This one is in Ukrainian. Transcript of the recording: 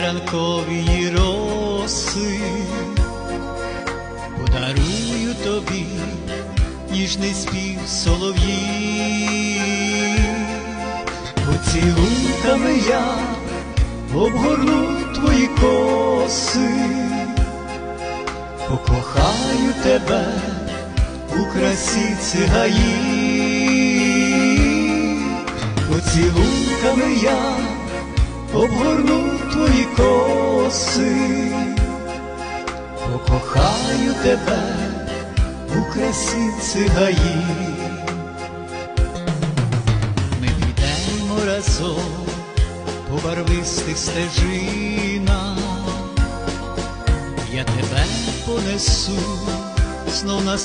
ранкової роси, подарую тобі ніжний спів солов'ї, поцілунками я обгорну твої коси, покохаю тебе у красі цигаї, поцілунками я обгорну твої коси, покохаю тебе у красі цигаї. Ми підемо разом по барвистих стежинах, я тебе понесу знов на